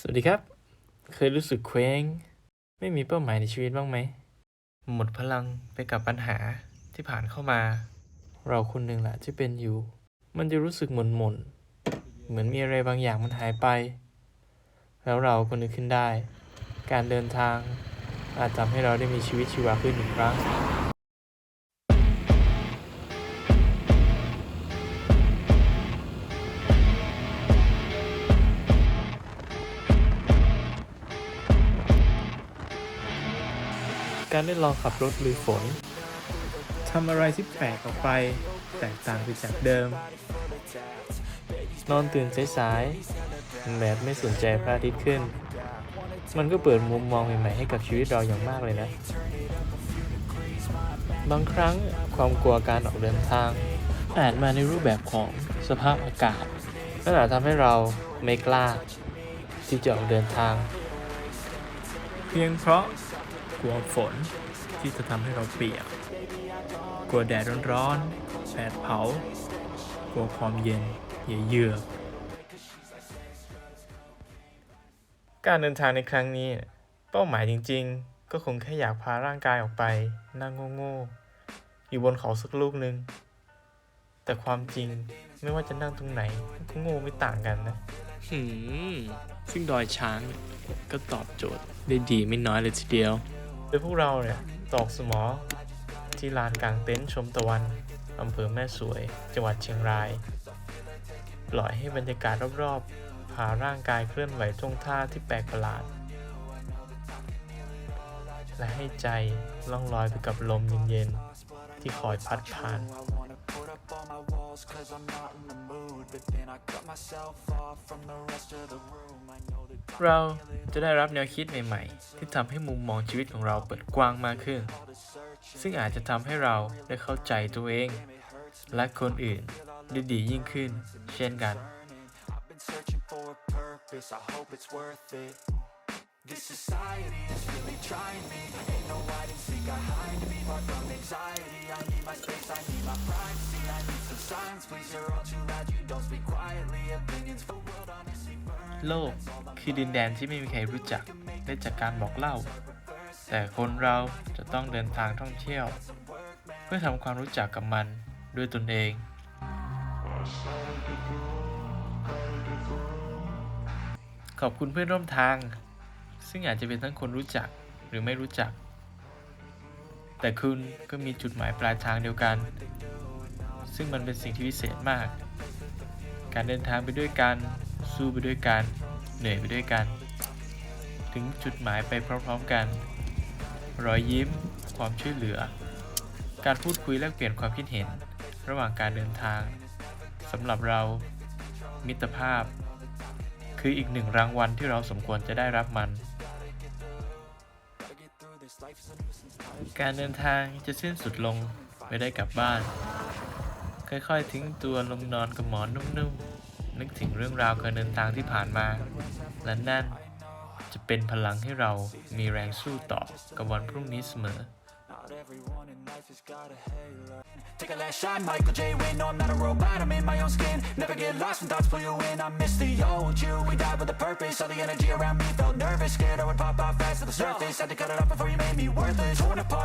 สวัสดีครับ เคยรู้สึกเคว้ง ไม่มีเป้าหมายในชีวิตบ้างไหม หมดพลังไปกับปัญหาที่ผ่านเข้ามา เราคนหนึ่งแหละที่เป็นอยู่ มันจะรู้สึกหม่นหม่นเหมือนมีอะไรบางอย่างมันหายไป แล้วเราก็นึกขึ้นได้ การเดินทางอาจทำให้เราได้มีชีวิตชีวาขึ้นอีกครั้ง การได้ลองขับรถลุยฝนทำอะไรที่แปลกออกไป แตกต่างไปจากเดิม นอนตื่นสายๆแบบไม่สนใจพระอาทิตย์ขึ้น มันก็เปิดมุมมองใหม่ๆให้กับชีวิตเราอย่างมากเลยนะ บางครั้งความกลัวการออกเดินทาง อาจมาในรูปแบบของสภาพอากาศนั่นอาจทำให้เราไม่กล้า ที่จะออกเดินทาง เพียงเพราะ กลัวฝนที่จะทำให้เราเปียก กลัวแดดร้อนๆแผดเผา กลัวความเย็นเยือกเยือกการเดินทางในครั้งนี้ เป้าหมายจริงๆ ก็คงแค่อยากพาร่างกายออกไป นั่งโง่ๆ อยู่บนเขาสักลูกหนึ่งแต่ความจริงไม่ว่าจะนั่งตรงไหน ก็โง่ไม่ต่างกันนะซึ่งดอยช้างก็ตอบโจทย์ได้ดีไม่น้อยเลยทีเดียว โดยพวกเราเนี่ยตอกสมอที่ลานกลางเต็นท์ชมตะวันอำเภอแม่สวย จังหวัดเชียงราย ปล่อยให้บรรยากาศรอบๆ พาร่างกายเคลื่อนไหวท่วงท่าที่แปลกประหลาด และให้ใจล่องลอยไปกับลมเย็นๆที่คอยพัดผ่าน all my walls cause I'm not in the mood But then I cut myself off from the rest of the room I know that เราจะได้รับแนวคิดใหม่ๆ ที่ทำให้มุมมองชีวิตของเราเปิดกว้างมากขึ้น ซึ่งอาจจะทำให้เราได้เข้าใจตัวเอง และคนอื่นได้ดียิ่งขึ้น เช่นกัน I've been searching for a purpose I hope it's worth it This society is really trying me Ain't no hide and seek, I hide me Far from anxiety I need my space, I need my privacy signs please You're all too loud, you don't speak quietly Opinions the world, honestly burn โลกคือดินแดนที่ไม่มีใครรู้จักได้จากการบอกเล่า แต่คนเราจะต้องเดินทางท่องเที่ยว เพื่อทำความรู้จักกับมันด้วยตนเอง ขอบคุณเพื่อนร่วมทาง ซึ่งอาจจะเป็นทั้งคนรู้จักหรือไม่รู้จัก แต่คุณก็มีจุดหมายปลายทางเดียวกัน ซึ่งมันเป็นสิ่งที่พิเศษมาก การเดินทางไปด้วยกัน สู้ไปด้วยกัน เหนื่อยไปด้วยกัน ถึงจุดหมายไปพร้อมๆกัน รอยยิ้ม ความช่วยเหลือ การพูดคุยแลกเปลี่ยนความคิดเห็น ระหว่างการเดินทางสำหรับเรา มิตรภาพ คืออีกหนึ่งรางวัลที่เราสมควรจะได้รับมันการเดินทางจะสิ้นสุดลงไม่ได้กลับบ้าน ค่อยๆ ทิ้งตัวลงนอนกับหมอนนุ่มๆ นึกถึงเรื่องราวการเดินทางที่ผ่านมา และนั่นจะเป็นพลังให้เรามีแรงสู้ต่อกับวันพรุ่งนี้เสมอ Not everyone in life has got a halo. Take a last shot, Michael J. Win. No, I'm not a robot, I'm in my own skin. Never get lost when thoughts pull you in. I miss the old you. We died with a purpose. All the energy around me felt nervous, scared I would pop off fast to the surface. Had to cut it off before you made me worthless. Torn apart.